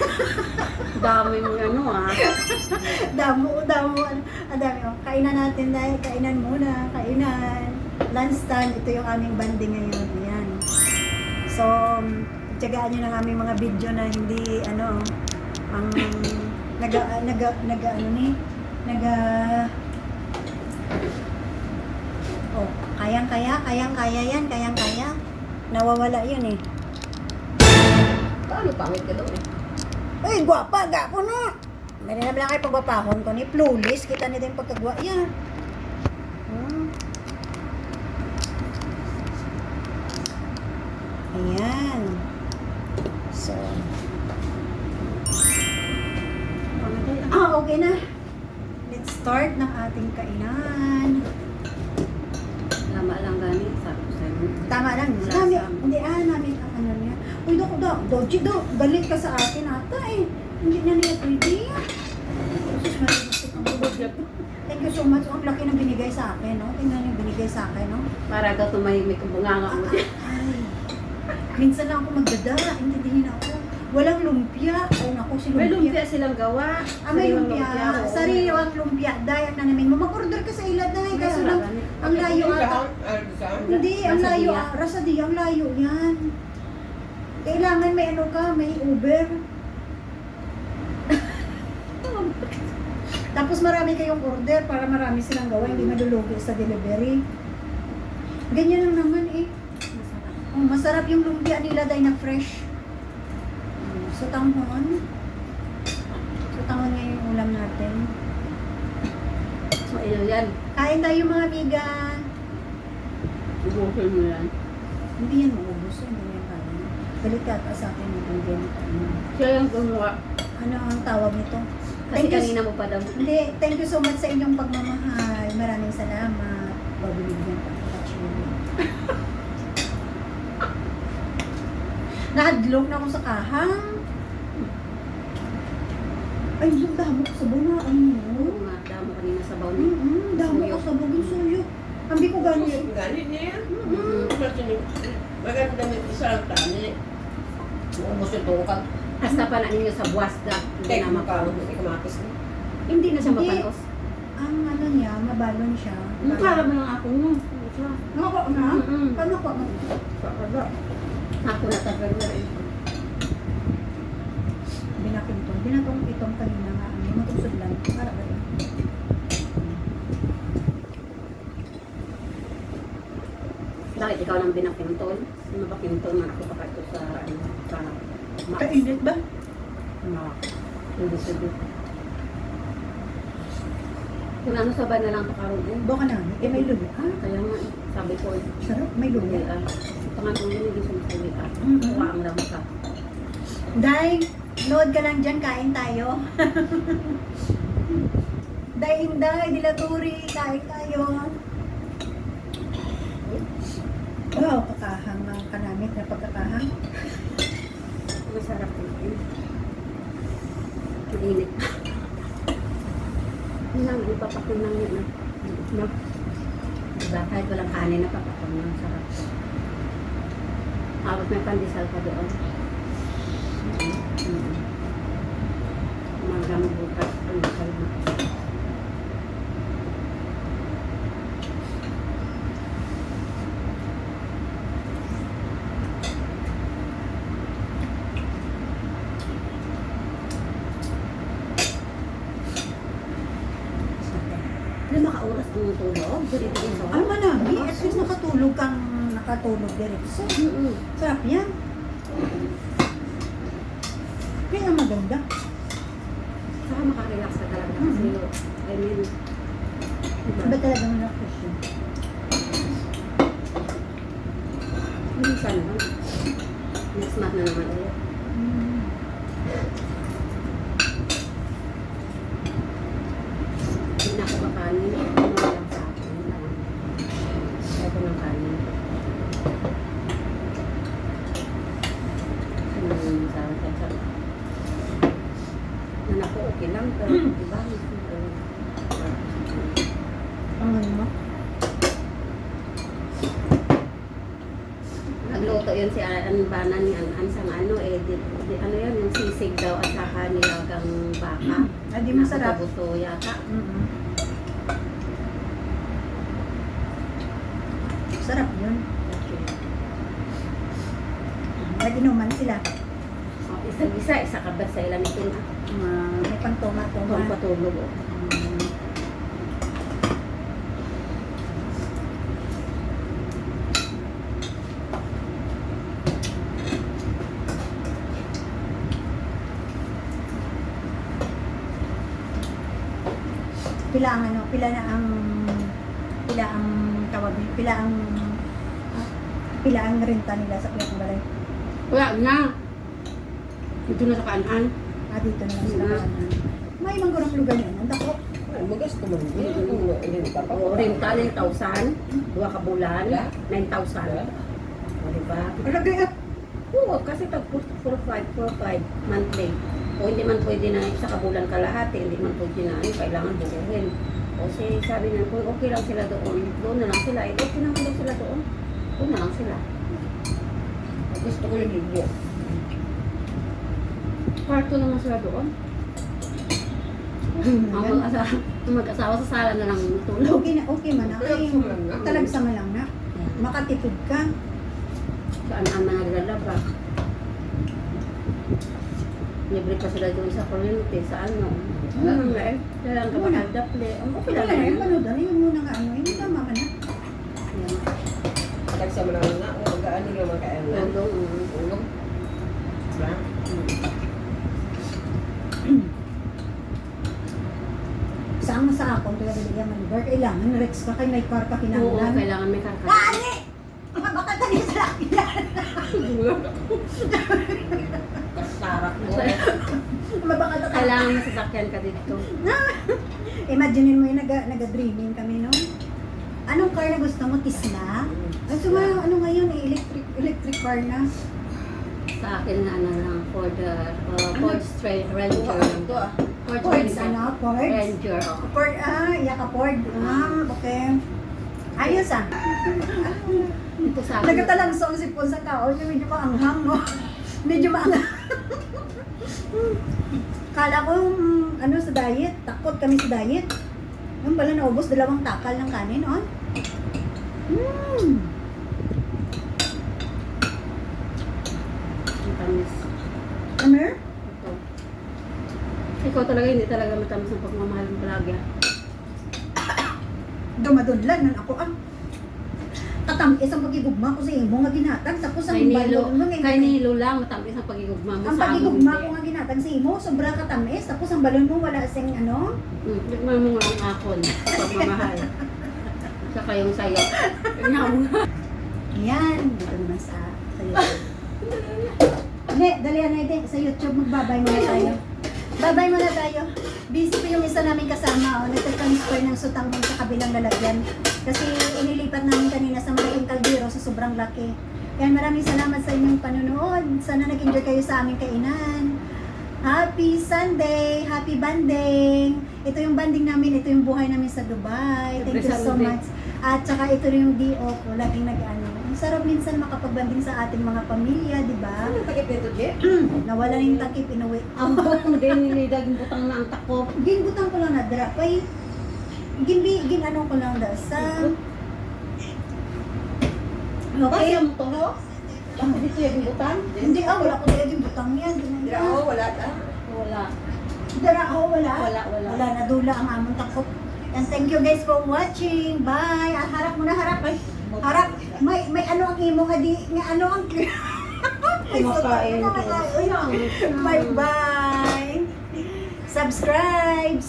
Dami mo ano ah. Damo, damo. Ang dami. Oh. Kainan natin dahil. Kainan muna. Kainan. Lunch time. Ito yung aming banding ngayon. Ayan. So, tiyagaan nyo ng aming mga video na hindi, ano, ang naga, naga, naga, ano ni, naga, oh, kayang-kaya, kayang-kaya yan, kayang-kaya. Nawawala yun eh. Paano pangit ka doon eh? Uy, gwapa, gapo na. Meron na lang kayo pagbapahon ko ni Plulis. Kita nito yung pagkagwa. Yan. Hmm. Ayan. So. Ah, okay na. Let's start ng ating kainan. Tama lang gani. Sabi ko sa'yo. Tama lang. Dami. Hindi, ah, namin ang ano doji, dok. Galit ka sa akin ata eh. Hindi niya niya pwede. Jesus, maligusik ang bubog. Thank you so much. Ang laki ng binigay sa akin, no? Tingnan yung binigay sa akin, no? Para daw tumahimik ang bunganga mo. Ay. Minsan lang ako magdada. Intindihin ako. Walang lumpia. Ay, naku, si lumpia. May lumpia silang gawa. Ah, may Sariwang lumpia. oo. Sariwang lumpia. Dahil na namin mo. Mag-order ka sa ilad na eh. Kaso lang, ang layo ata. Hindi, ang layo. ah, Rasa di, ang layo yan. Kailangan may ano ka, may Uber. Tapos marami kayong order para marami silang gawa, hindi malulugi sa delivery. Ganyan lang naman eh. Masarap. Oh, masarap yung lumpia nila dahil na fresh. So tanghon. So tanghon ngayon yung ulam natin. So, ilo yan. Kain tayo mga amiga. Ubusin mo yan. Hindi yan maubos, hindi yan Galit yata sa akin yung ganito. Siya yung gumawa. Ano ang tawag nito? Kasi Thank you. kanina mo pa daw. Hindi, thank you so much sa inyong pagmamahal. Maraming salamat. Babinigyan pa kita, Chili. Nahadlok na ako sa kahang. Ay, yung damo ko sa buna. Ay, Oo no. nga, damo kanina sa baon. Mm-mm, damo ko sa bugin suyo. Ambi ko gano'n. Ganit niya. Mm-mm. Kasi maganda may isang tani. Ubus yung tukag. Hasta pa na ninyo sa buwas da. Hindi na makalos. mo ikamatis mo. Hindi na siya Hindi. mapalos. Ang ano niya, mabalon siya. Mukha mo lang ako mo. Ito. Ako na? Mm-mm. Paano ko? Ako na tagal na rin. Binakintong. Binatong itong kanina nga. Ano, matusod lang. Para ba yun? Bakit ikaw lang binakintol? Ba kintol man ako pa ito sa ano sa Max? Kainit ba? Max. Hindi sige. Kung ano sa ba na lang pakaroon eh. Baka na. Eh, may lubi. Ah, Kaya nga eh, sabi ko eh. sarap. May. Hindi ah. Pangatong yun hindi sumasali ah. Mhm. Kuha ang lang ka. Day, load ka lang dyan. Kain tayo. Day, Inday, Dilaturi. Kain tayo. Wow, kakahang ng kanamit na pagkakahang. Masarap. Mainit. Yun lang, ipapakon lang yun. No? Diba? Kahit walang kanin, napapakon lang. Sarap. Tapos may pandesal pa doon. Mm. Umaga mo bukas, pandesal mo. Hindi makaoras Ay, manami. At least nakatulog kang nakatulog diretso. Mm-mm. Sarap yan. Kaya maganda. Saka makarelax ka talaga. Kasi, I mean, diba? Iba talaga refresh yun. Minsan naman. Next month na naman ulit. Mm. Hindi na ako kakanin. Ano lang sa akin. Yun lang. Ayaw ko ng kanin. Ano yung sa akin? Sa Nan ako okay diba? Ang ano mo? Nagluto yun si An Bana ni An An sang ano eh, di, di, ano yun, yung sisig daw at saka nilagang baka. Ah, di masarap. Buto yata. Mm-mm. Sarap yun. Nag-inuman sila. Oh, isa-isa, isa ka ba sa ilan ito na? Uh, may pang-toma-toma. Kung patulog oh. Mm. Pila ang ano, pila na ang pila ang tawag ni- pila ang pila ang renta nila sa Balay. Wala na. Dito na sa kanan. Ah, dito na lang sila kanan. May manggurang lugar yun. Ang dako. Ay, magas ko man. Hindi pa pa. O, renta 9,000. Dua ka bulan. Wala. 9,000. O, diba? Malagay at Oo, kasi tag 4-5, 4-5 monthly. O hindi man pwede na sa kabulan kalahati, hindi man pwede na kailangan buuhin. O si sabi niya, kung okay lang sila doon, doon na lang sila. Eh, okay naman daw sila doon. Doon na lang sila. Gusto ko yung video. Kwarto naman sila doon. Hmm, Ang mag-asawa, mag-asawa sa sala na lang tulog. Okay na, okay man na. Ay, Talagsama lang na. talagsama lang na. Makatipid ka. Saan ang mga nilalaba. Libre pa sila doon sa community, sa ano. Ano nga eh. Kailangan ka Wala. makadaple. Ang okay Wala lang na, panood na, yung muna nga ano, hindi tama ka na. Yan. Talagsama lang na. Mag-ano yung magkainan. Tulog. mm. Tulog. Diba? Saan sa akong tuwa rin yung manibar, rex ka kay may car ka Oo, kailangan may karkas. Kani! Baka tayo sa lakihan. Kasarak mo. Mabaka tayo. Kailangan may sasakyan ka dito. Imaginein mo yung naga- naga-dreaming kami, no? Anong car na gusto mo? Tisla? Ay, so ngayon, ano ngayon eh, electric, electric car na. Sa akin na ano lang, for the uh, Ford Straight Ranger. Ito ah. Ford Ford, Ranger. ano? Ford? Ranger, oh. Ford, ah, yaka Ford. Ah, okay. Ayos ah. Ito sa akin. Nagkatalang song si Pon sa kaon, yung medyo maanghang, no? medyo maanghang. Kala ko, mm, ano, sa diet, takot kami sa diet. Yung pala naubos, dalawang takal ng kanin, on. Mm. Ang tamis. Ano? Ito. Ikaw talaga, hindi talaga matamis ang pagmamahal ng palagi. ah. Dumadunlan nan ako, ah. Katamis ang pagigugma ko sa imo nga ginatag, tapos ang Kay Nilo, balon mo nga kay Nilo lang, matamis ang pagigugma mo Ang sa pagigugma ko hindi. nga ginatag sa imo, sobrang katamis, tapos ang balon mo wala sing ano. Hmm, Tignan mo nga ang akon pagmamahal. Saka yung sayo. Tignan mo nga. Yan, dito naman sa, sa YouTube. Hindi, dali na ito. Sa YouTube, magbabay muna tayo. Babay muna tayo. Busy pa yung isa namin kasama. Oh. Nagtatransfer ng sutang sa kabilang lalagyan. Kasi inilipat namin kanina sa malaking kaldero sa sobrang laki. Kaya maraming salamat sa inyong panunood. Sana nag-enjoy kayo sa aming kainan. Happy Sunday! Happy banding! Ito yung banding namin, ito yung buhay namin sa Dubai. Thank you so much. At saka ito rin yung DO ko, laging nag-ano. Sarap minsan makapagbanding sa ating mga pamilya, di ba? Ano takip nito, Je? Nawala na yung takip, inuwi. Ang bukong din nilidag yung butang na ang takop. Ginbutang ko lang na drop. Ay, ginbi, gin ano ko lang da sa... Okay. Kasi ang toro, bakit dito yung butang? Hindi, ah, wala ko dahil yung butang. Di Dira ako, wala ta. Wala. Dara, oh, wala. Wala, wala. Wala, nadula ang among takot. And thank you guys for watching. Bye. Ah, harap muna, harap. Ay, harap. May, may ano ang imo nga di, nga ano ang... Kumakain. kumakain. Bye-bye. Subscribe.